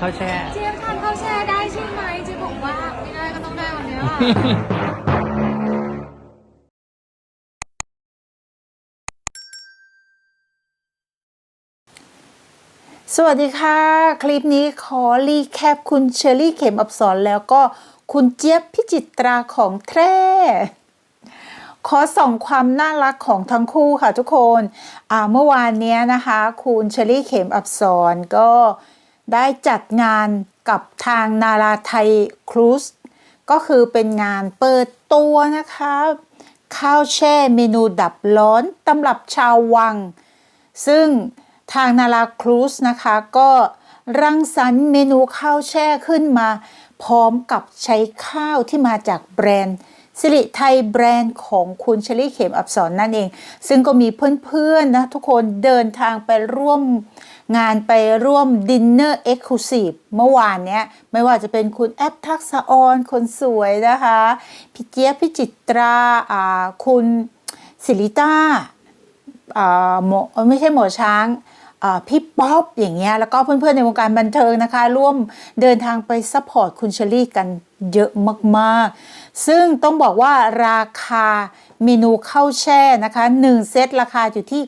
ข้าวแช่ เจี๊ยบทานข้าวแช่ได้ใช่ไหมเจี๊ยบบอกว่าไม่ได้ก็ต้องได้วันเนี้ย สวัสดีค่ะ คลิปนี้ขอรีแคปคุณเชอรี่เข็มอับสอนแล้วก็คุณเจี๊ยบพิจิตราของแท้ ขอส่องความน่ารักของทั้งคู่ค่ะทุกคน อ่าเมื่อวานเนี้ยนะคะ คุณเชอรี่เข็มอับสอนก็ ได้จัดงานกับทางนาราไทยครูซก็คือเป็นงานเปิดตัวนะคะข้าวแช่เมนูดับร้อนตำรับชาววัง ซึ่งทางนาราครูซนะคะก็รังสรรค์เมนูข้าวแช่ขึ้นมา พร้อมกับใช้ข้าวที่มาจากแบรนด์ สิริไทยแบรนด์ของคุณเชลี่เข็มอับสอนนั่นเอง ซึ่งก็มีเพื่อนๆนะทุกคนเดินทางไปร่วมงานไปร่วมดินเนอร์เอ็กซ์คลูซีฟเมื่อวานเนี้ย ไม่ว่าจะเป็นคุณแอปทักษออนคนสวยนะคะ พี่เจี๊ยบพี่จิตราอ่าคุณศิริต้าอ่าหมอไม่ใช่หมอช้าง พี่ป๊อปอย่างเงี้ยแล้วก็เพื่อนๆ ในวงการบันเทิงนะคะ ร่วมเดินทางไปซัพพอร์ตคุณเชอรี่กันเยอะมากๆ ซึ่งต้องบอกว่าราคาเมนูข้าวแช่นะคะ 1 เซตราคาอยู่ที่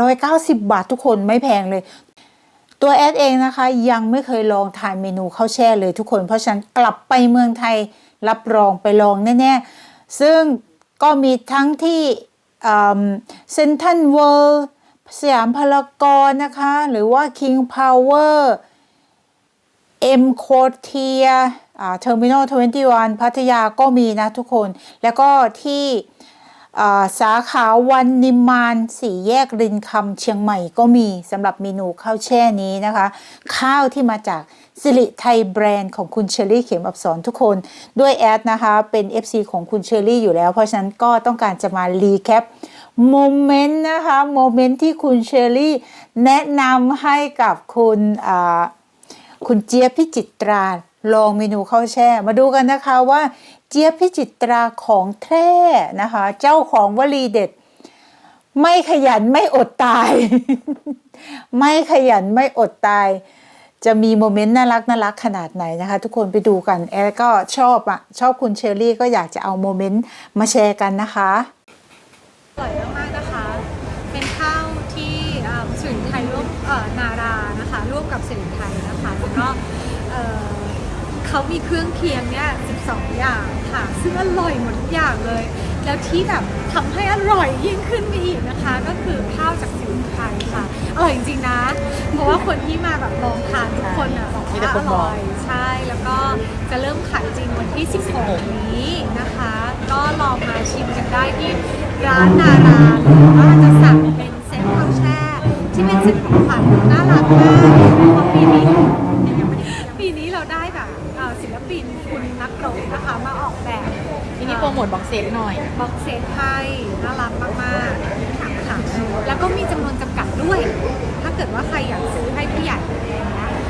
890 บาททุกคนไม่แพงเลยตัวแอดเองนะคะยังไม่เคยลองทานเมนูข้าวแช่เลยทุกคน เพราะฉะนั้นกลับไปเมืองไทยรับรองไปลองแน่ๆ ซึ่งก็มีทั้งที่เซนทันเวิลด์ สยามพารากอนนะคะ หรือว่า King Power เอ็มโคเทียเทอร์มินอล21 พัทยาก็มีนะทุกคน แล้วก็ที่สาขาวันนิมานสี่แยกรินคำเชียงใหม่ก็มีสำหรับเมนูข้าวแช่นี้นะคะ ข้าวที่มาจากสิริไทยแบรนด์ของคุณเชอรี่เข็มอับสอนทุกคนด้วยแอดนะคะ เป็น FC ของคุณเชอรี่อยู่แล้ว เพราะฉะนั้นก็ต้องการจะมารีแคป โมเมนต์นะคะโมเมนต์ที่คุณเชอรี่แนะนำให้กับคุณคุณเจี๊ยบพิจิตราลองเมนูข้าวแช่ มาดูกันนะคะว่าเจี๊ยบพิจิตราของแท้นะคะ เจ้าของวลีเด็ด ไม่ขยันไม่อดตาย ไม่ขยันไม่อดตาย จะมีโมเมนต์น่ารักน่ารักขนาดไหนนะคะ ทุกคนไปดูกันแอร์ก็ชอบอะชอบคุณเชอรี่ก็อยากจะเอาโมเมนต์มาแชร์กันนะคะ อร่อยมากๆนะคะ เป็นข้าวที่เอ่อสิริไทยร่วมเอ่อนารานะคะร่วมกับสิริไทยนะคะแล้วก็เอ่อเขามีเครื่องเคียงเนี่ย 12 อย่างค่ะ ซึ่งอร่อยหมดทุกอย่างเลย แล้วที่แบบทำให้อร่อยยิ่งขึ้นไปอีกนะคะ ก็คือข้าวจากสิริไทยค่ะ อร่อยจริงๆนะ เพราะว่าคนที่มาแบบลองทานทุกคนอะบอกมีแต่ว่าคอนบอกร่อย ใช่ แล้วก็ จะเริ่มขายจริงวันที่ 16 นี้นะคะ ก็ลองมาชิมกันได้ที่ร้านนาราหรือว่าจะสั่งเป็นเซตข้าวแช่ ที่เป็นเซตของขวัญน่ารักมากเพราะปีนี้ปีนี้เราได้แบบเอ่อศิลปินคุณนักรบนะคะมาออกแบบ ทีนี้โปรโมทบ็อกเซตหน่อย บ็อกเซตให้น่ารักมากๆค่ะแล้วก็มีจำนวนจำกัดด้วย ถ้าเกิดว่าใครอยากซื้อให้ผู้ใหญ่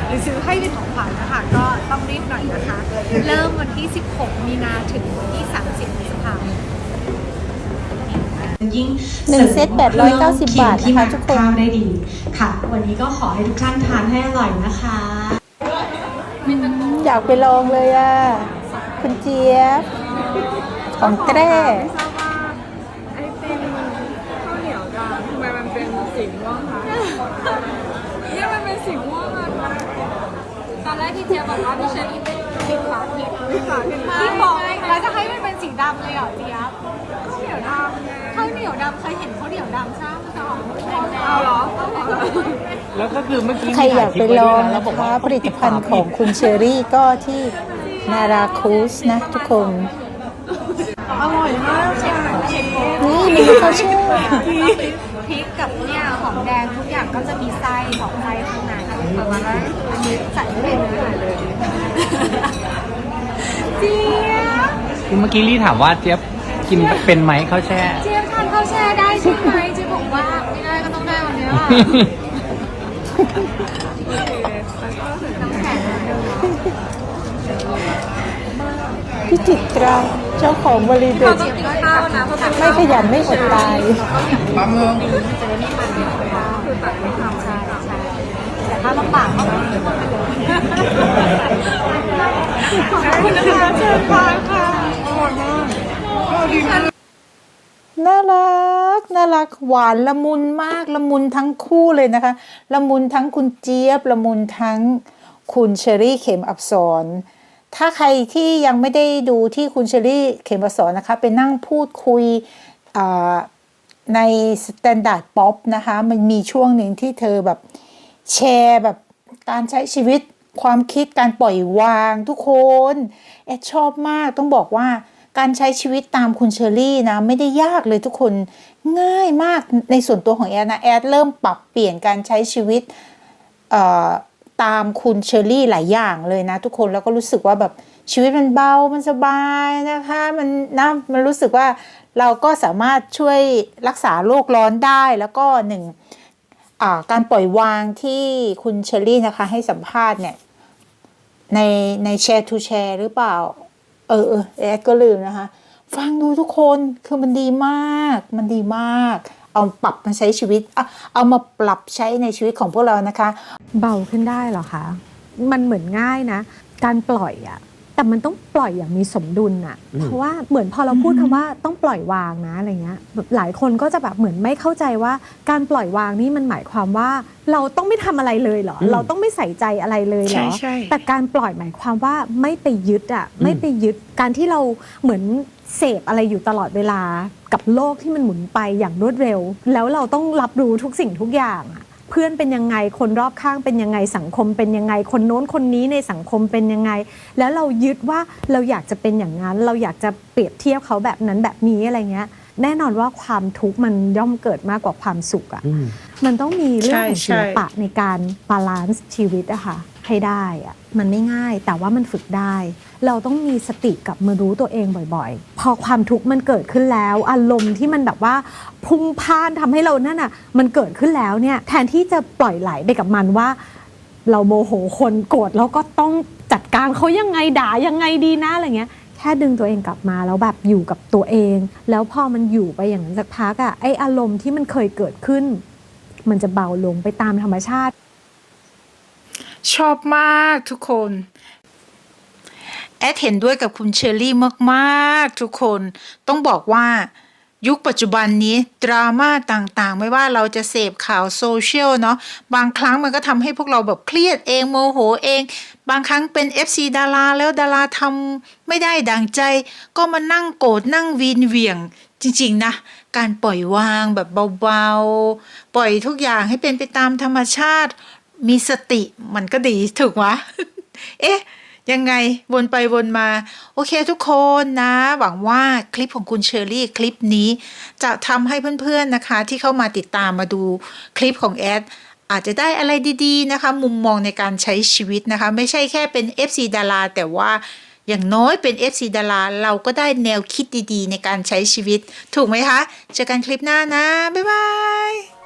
หรือซื้อให้เป็นของขวัญนะคะก็ต้องรีบหน่อยนะคะ เริ่มวันที่ 16 มีนาถึงวันที่ 30พฤษภาคมยิ่งหนึ่งเซต890บาทนะคะทุกคน ข้าวได้ดีค่ะ วันนี้ก็ขอให้ทุกท่านทานให้อร่อยนะคะ อยากไปลองเลยอะ คุณเจี๊ยบของแท้ทราบว่าไอติมมันข้าวเหนียวดำทำไมมันเป็นสีม่วงคะเนี่ยมันเป็นสีม่วงอะ ตอนแรกที่เจี๊ยบบอกว่าพี่เชอรี่เป็นผิดฝาผิดไม่ค่ะเห็นไหมพี่บอกแล้วจะให้มันเป็นสีดำเลยเหรอเจี๊ยบข้าวเหนียวดำไงข้าวเหนียวดำเคยเห็นข้าวเหนียวดำใช่ไหมจะออกแดงๆเอาเหรอแล้วก็คือเมื่อกี้ใครอยากไปลองแล้วนะบอกคะว่าผลิตภัณฑ์ของคุณเชอรี่ก็ที่นาราคูสนะทุกคนอร่อยมากค่ะนี่มนูข้าวแช่ พริกกับเนี่ยหอมแดงทุกอย่างก็จะมีไส้ของไส้ข้างในประมาณนั้นอันนี้ใส่ไม่เป็นเลยเจี๊ยบคือเมื่อกี้ลี่ถามว่าเจี๊ยบกินเป็นไหมข้าวแช่ เจี๊ยบทานข้าวแช่ได้ใช่ไหมเจี๊ยบบอกว่าไม่ได้ก็ต้องได้วันเนี้ยน้ำแข็งนิดนึง พิจิตราเจ้าของบริเวณไม่ขยันไม่อดตายบางเมืองคือตัไม่ทำใช่ใช่แต่ถ้าลำบากก็ต้องมีคนไปเลยขอบคุณนะคะเชิญค่ะค่ะอร่อยมากน่ารักน่ารักหวานละมุนมากละมุนทั้งคู่เลยนะคะ ละมุนทั้งคุณเจี๊ยบละมุนทั้งคุณเชอรี่เข็มอับสอน ถ้าใครที่ยังไม่ได้ดูที่คุณเชอรี่เขมอับสรนะคะไปนั่งพูดคุยในสแตนดาร์ดป๊อปนะคะ มันมีช่วงหนึ่งที่เธอแบบแชร์แบบการใช้ชีวิตความคิดการปล่อยวางทุกคนแอดชอบมากต้องบอกว่าการใช้ชีวิตตามคุณเชอรี่นะไม่ได้ยากเลยทุกคนง่ายมากในส่วนตัวของแอดนะแอดเริ่มปรับเปลี่ยนการใช้ชีวิตอ ตามคุณเชอรี่หลายอย่างเลยนะ ทุกคนแล้วก็รู้สึกว่าแบบชีวิตมันเบา มันสบายนะคะ มันนะมันรู้สึกว่าเราก็สามารถช่วยรักษาโรคร้อนได้แล้วก็หนึ่งการปล่อยวางที่คุณเชอรี่นะคะให้สัมภาษณ์เนี่ย ในในแชร์ทูแชร์หรือเปล่า เออเออแอดก็ลืมนะคะ ฟังดูทุกคนคือมันดีมาก มันดีมาก เอาปรับมาใช้ชีวิต เอามาปรับใช้ในชีวิตของพวกเรานะคะ เบาขึ้นได้เหรอคะ มันเหมือนง่ายนะ การปล่อยอะ แต่มันต้องปล่อยอย่างมีสมดุลอะเพราะว่าเหมือนพอเราพูดคำว่าต้องปล่อยวางนะอะไรเงี้ยแบบหลายคนก็จะแบบเหมือนไม่เข้าใจว่าการปล่อยวางนี่มันหมายความว่า เราต้องไม่ทำอะไรเลยเหรอ เราต้องไม่ใส่ใจอะไรเลยเหรอใช่ใช่แต่การปล่อยหมายความว่าไม่ไปยึดอะไม่ไปยึดการที่เราเหมือนเสพอะไรอยู่ตลอดเวลากับโลกที่มันหมุนไปอย่างรวดเร็ว แล้วเราต้องรับรู้ทุกสิ่งทุกอย่างอะ เพื่อนเป็นยังไงคนรอบข้างเป็นยังไงสังคมเป็นยังไง คนโน้นคนนี้ในสังคมเป็นยังไง แล้วเรายึดว่าเราอยากจะเป็นอย่างนั้น เราอยากจะเปรียบเทียบเขาแบบนั้นแบบนี้อะไรเงี้ยแน่นอนว่าความทุกข์มันย่อมเกิดมากกว่าความสุขอะมันต้องมีเรื่องของใช่ศิลปะในการบาลานซ์ชีวิตอะค่ะให้ได้อะมันไม่ง่ายแต่ว่ามันฝึกได้ เราต้องมีสติกลับมารู้ตัวเองบ่อยๆ พอความทุกข์มันเกิดขึ้นแล้ว อารมณ์ที่มันแบบว่าพุ่งพ่านทำให้เรานั่นอะมันเกิดขึ้นแล้วเนี่ยแทนที่จะปล่อยไหลไปกับมันว่า เราโมโหคนโกรธแล้วก็ต้องจัดการเขายังไงด่ายังไงดีนะอะไรเงี้ยแค่ดึงตัวเองกลับมาแล้วแบบอยู่กับตัวเอง แล้วพอมันอยู่ไปอย่างนั้นสักพักอะไออารมณ์ที่มันเคยเกิดขึ้น มันจะเบาลงไปตามธรรมชาติ ชอบมากทุกคน แอดเห็นด้วยกับคุณเชอรี่มากๆ ทุกคนต้องบอกว่ายุคปัจจุบันนี้ ดราม่าต่างๆ ไม่ว่าเราจะเสพข่าวโซเชียลเนาะบางครั้งมันก็ทำให้พวกเราแบบเครียดเองโมโหเอง บางครั้งเป็น FC ดาราแล้วดาราทำไม่ได้ดังใจ ก็มานั่งโกรธนั่งวีนเหวี่ยงจริงๆนะ การปล่อยวางแบบเบาๆ ปล่อยทุกอย่างให้เป็นไปตามธรรมชาติ มีสติมันก็ดีถูกไหมเอ๊ะ ยังไงวนไปวนมา โอเคทุกคนนะ หวังว่าคลิปของคุณเชอรี่คลิปนี้ จะทำให้เพื่อนๆนะคะ ที่เข้ามาติดตามมาดูคลิปของแอดอาจจะได้อะไรดีๆนะคะ มุมมองในการใช้ชีวิตนะคะ ไม่ใช่แค่เป็น FC ดารา แต่ว่าอย่างน้อยเป็น FC ดารา เราก็ได้แนวคิดดีๆ ในการใช้ชีวิต ถูกไหมคะ เจอกันคลิปหน้านะ บ๊ายบาย